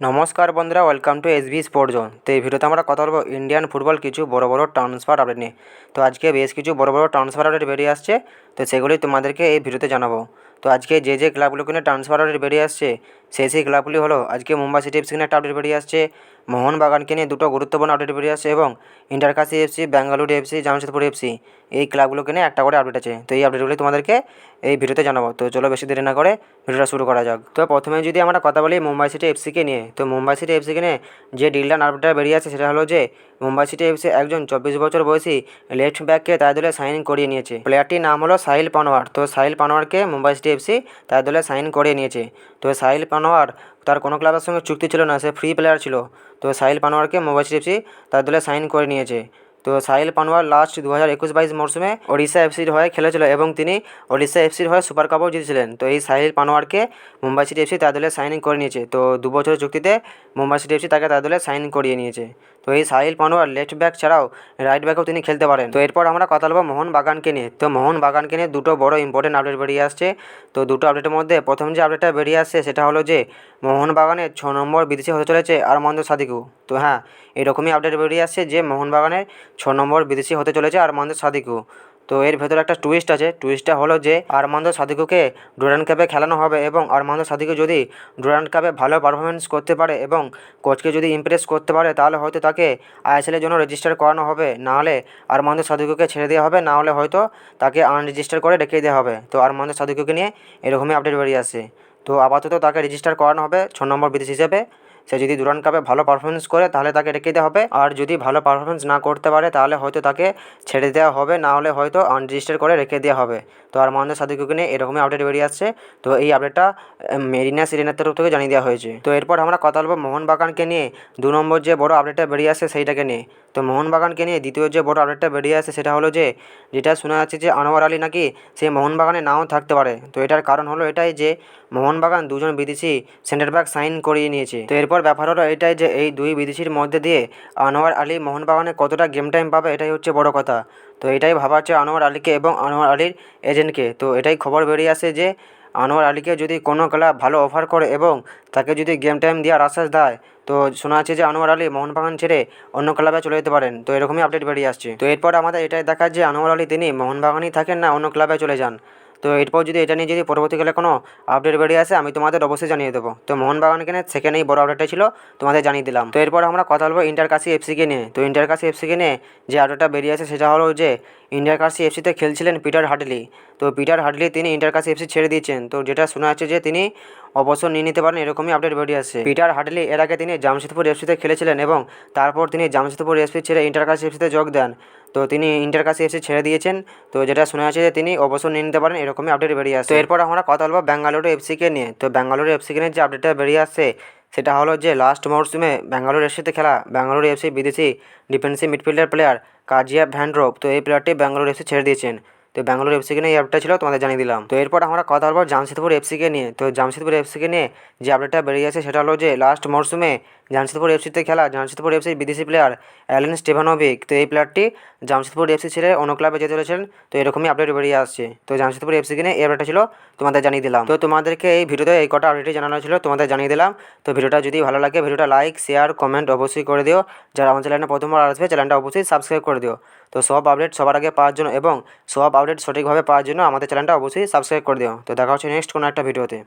নমস্কার বন্ধুরা welcome to S B sport zone তো এই ভিডিওতে আমরা কথা বলব ইন্ডিয়ান ফুটবল কিছু বড় বড় ট্রান্সফার আপডেট নিয়ে। তো আজকে বেশ কিছু বড় বড় ট্রান্সফার আপডেট বেরিয়ে আসছে। তো সেগুলি তোমাদেরকে এই ভিডিওতে জানাব। তো আজকে যে যে ক্লাবগুলোকে নিয়ে ট্রান্সফার আপডেট বেরিয়ে আসছে সেই সেই ক্লাবগুলি হলো, আজকে মুম্বাই সিটি এফসি নিয়ে একটা আপডেট বেরিয়ে আসছে। মোহনবাগানকে নিয়ে দুটো গুরুত্বপূর্ণ আপডেট বেরিয়ে আসছে এবং Inter Kashi FC, Bengaluru FC, Jamshedpur FC এই ক্লাবগুলোকে নিয়ে একটা করে আপডেট আছে। তো এই আপডেটগুলি তোমাদেরকে এই ভিডিওতে জানাব। তো চলো বেশি দেরি না করে ভিডিওটা শুরু করা যাক। তো প্রথমে যদি আমরা কথা বলি মুম্বাই সিটি এফসিকে নিয়ে, তো মুম্বাই সিটি এফসিকে নিয়ে যে ডিলটা আপডেটটা বেরিয়ে আছে সেটা হলো যে মুম্বাই সিটি এফসি একজন চব্বিশ বছর বয়সী লেফট ব্যাককে তার দলে সাইন করিয়ে নিয়েছে। প্লেয়ারটির নাম হলো সাহিল পানোয়ার। তো সাহিল পানোয়ারকে মুম্বাই সিটি এফসি তার দলে সাইন করিয়ে নিয়েছে। তো সাহিল পানোয়ার তার কোনো ক্লাবের সঙ্গে চুক্তি ছিল না, সে ফ্রি প্লেয়ার ছিল। তো সাহিল পানোয়ারকে মুম্বাই এফসি তার দলে সাইন করে নিয়েছে। তো সাহিল পানোয়ার লাস্ট দু হাজার একুশ বাইশ মরশুমে ওড়িশা এফসির হয়ে খেলেছিল এবং তিনি ওড়িশা এফসির হয়ে সুপার কাপও জিতেছিলেন। তো এই সাহিল পানোয়ারকে মুম্বাই সিটি এফসি তার দলে সাইন করে নিয়েছে। তো দু বছরের চুক্তিতে মুম্বাই সিটি এফসি তাকে তার দলে সাইন করিয়ে নিয়েছে। তো এই সাহিল পানোয়ার লেফট ব্যাক ছাড়াও রাইট ব্যাকেও তিনি খেলতে পারেন। তো এরপর আমরা কথা বলব মোহন বাগানকে নিয়ে। তো মোহন বাগানকে নিয়ে দুটো বড় ইম্পর্টেন্ট আপডেট বেরিয়ে আসছে। তো দুটো আপডেটের মধ্যে প্রথম যে আপডেটটা বেরিয়ে আসছে সেটা হলো যে মোহন বাগানের ছ নম্বর বিদেশি হতে চলেছে আরমন্দ সাদিকু। তো হ্যাঁ এরকমই আপডেট বেরিয়ে আসছে যে মোহনবাগানের ছ নম্বর বিদেশি হতে চলেছে আরমান্দ সাদিকু। তো এর ভেতরে একটা টুইস্ট আছে। টুইস্টটা হলো যে আরমান্দ সাদিকুকে ডুরান্ড কাপে খেলানো হবে এবং আরমান্দ সাদিকু যদি ডুরান্ড কাপে ভালো পারফরমেন্স করতে পারে এবং কোচকে যদি ইমপ্রেস করতে পারে, তাহলে হয়তো তাকে আইএসএলের জন্য রেজিস্টার করানো হবে। নাহলে আরমান্দ সাদিকুকে ছেড়ে দেওয়া হবে নাহলে হয়তো তাকে আনরেজিস্টার করে রেখে দেওয়া হবে। তো আরমান্দ সাদিকুকে নিয়ে এরকমই আপডেট বেরিয়ে আসে। তো আপাতত তাকে রেজিস্টার করানো হবে, ছ নম্বর বিদেশ হিসেবে। সে যদি দুরান কাপে ভালো পারফরমেন্স করে, তাহলে তাকে রেখে দেওয়া হবে। আর যদি ভালো পারফরমেন্স না করতে পারে, তাহলে হয়তো তাকে ছেড়ে দেওয়া হবে, না হলে হয়তো আনরেজিস্টার করে রেখে দেওয়া হবে। তো আর মহেন্দ্র সাদিকুকে নিয়ে এরকমই আপডেট বেরিয়ে আসছে। তো এই আপডেটটা মেরিনা সিরিনার তরফ থেকে জানিয়ে দেওয়া হয়েছে। তো এরপর আমরা কথা বলব মোহনবাগানকে নিয়ে। দু নম্বর যে বড় আপডেটটা বেরিয়ে আসছে, সেইটাকে নিয়ে। তো মোহনবাগানকে নিয়ে দ্বিতীয় যে বড় আপডেটটা বেরিয়ে আসে সেটা হলো যে, যেটা শোনা যাচ্ছে যে আনোয়ার আলী নাকি সে মোহনবাগানে নাও থাকতে পারে। তো এটার কারণ হলো এটাই যে মোহনবাগান দুজন বিদেশি সেন্টার ব্যাক সাইন করিয়ে নিয়েছে। তো এরপর ব্যাপার হলো এটাই যে এই দুই বিদেশির মধ্যে দিয়ে আনোয়ার আলী মোহনবাগানে কতটা গেম টাইম পাবে, এটাই হচ্ছে বড় কথা। তো এটাই ভাবা হচ্ছে আনোয়ার আলীকে এবং আনোয়ার আলীর এজেন্টকে। তো এটাই খবর বেরিয়ে আসে যে আনোয়ার আলীকে যদি কোনো ক্লাব ভালো অফার করে এবং তাকে যদি গেম টাইম দেওয়ার আশ্বাস দেয়, তো শোনা যাচ্ছে যে আনোয়ার আলী মোহনবাগান ছেড়ে অন্য ক্লাবে চলে যেতে পারেন। তো এরকমই আপডেট বেরিয়ে আসছে। তো এরপর আমাদের এটাই দেখার যে আনোয়ার আলী তিনি মোহনবাগানই থাকেন না অন্য ক্লাবে চলে যান। তো এরপর যদি এটা নিয়ে যদি পরবর্তীকালে কোনো আপডেট বেরিয়ে আসে, আমি তোমাদের অবশ্যই জানিয়ে দেবো। তো মোহনবাগানকে সেকেন্ড এই বড় আপডেটটা ছিল, তোমাদের জানিয়ে দিলাম। তো এরপর আমরা কথা বলব ইন্টারকাশি এফসিকে নিয়ে। তো ইন্টার ইন্টারকাশি এফসিকে নিয়ে যে আপডেটটা বেরিয়ে আছে সেটা হলো যে ইন্টার ইন্টারকাশি এফসিতে খেলছিলেন পিটার হাডলি তো পিটার হাডলি তিনি ইন্টার ইন্টারকাশি এফসি ছেড়ে দিয়েছেন। তো যেটা শোনা যাচ্ছে যে তিনি অবসর নিয়ে নিতে পারেন, এরকমই আপডেট বেরিয়ে আসছে পিটার হাডলি এর আগে তিনি জামশেদপুর এফসিতে খেলেছিলেন এবং তারপর তিনি জামশেদপুর এফসি ছেড়ে ইন্টারকাশি এফসিতে যোগ দেন। তো তিনি ইন্টারকাশি এফসি ছেড়ে দিয়েছেন। তো যেটা শোনা যাচ্ছে যে তিনি অবসর নিয়ে নিতে পারেন, এরকমই আপডেট বেরিয়ে আসছে এরপর আমরা কথা বলব বেঙ্গালুরু এফসিকে নিয়ে। তো বেঙ্গালুরু এফসিকে নিয়ে যে আপডেটটা বেরিয়ে আসছে, সেটা হলো যে লাস্ট মরশুমে ব্যাঙ্গালোর এফসিতে খেলা ব্যাঙ্গালোর এফসি বিদেশি ডিফেন্সিভ মিডফিল্ডার প্লেয়ার কাজিয়া ভ্যান্ড্রোপ তো এই প্লেয়ারটি ব্যাঙ্গালোর এফসি ছেড়ে দিয়েছেন। তো ব্যাঙ্গালোর এফসিকে নিয়ে এই আপডেটটা ছিল, তোমাদের জানিয়ে দিলাম। তো এরপর আমরা কথা বলব জামশেদপুর এফসিকে নিয়ে। তো জামশেদপুর এফসিকে নিয়ে যে আপডেটটা আছে সেটা হলো যে লাস্ট মরশুমে জামশেদপুর এফসিতে খেলা, জামশেদপুর এফসির বিদেশি প্লেয়ার অ্যালেন স্টেভানোভিক তো এই প্লেয়ারটি জামশেদপুর এফসি ছেড়ে অন্য ক্লাবে যেতে চলেছেন। তো এরকমই আপডেট বেরিয়ে আসছে। তো জামশেদপুর এফসিকে কিনে এই আপডেটটা ছিল তোমাদের জানিয়ে দিলাম। তো তোমাদেরকে এই ভিডিওতে এই কটা আপডেটই জানানো ছিল তোমাদের জানিয়ে দিলাম। তো ভিডিওটা যদি ভালো লাগে ভিডিওটা লাইক শেয়ার কমেন্ট অবশ্যই করে দিও। যারা আমার চ্যানেলে প্রথমবার আসবে চ্যানেলটা অবশ্যই সাবস্ক্রাইব করে দিও। তো সব আপডেট সবার আগে পাওয়ার জন্য এবং সব আপডেট সঠিকভাবে পাওয়ার জন্য আমাদের চ্যানেলটা অবশ্যই সাবস্ক্রাইব করে দিও। তো দেখা হচ্ছে নেক্সট কোনো একটা ভিডিওতে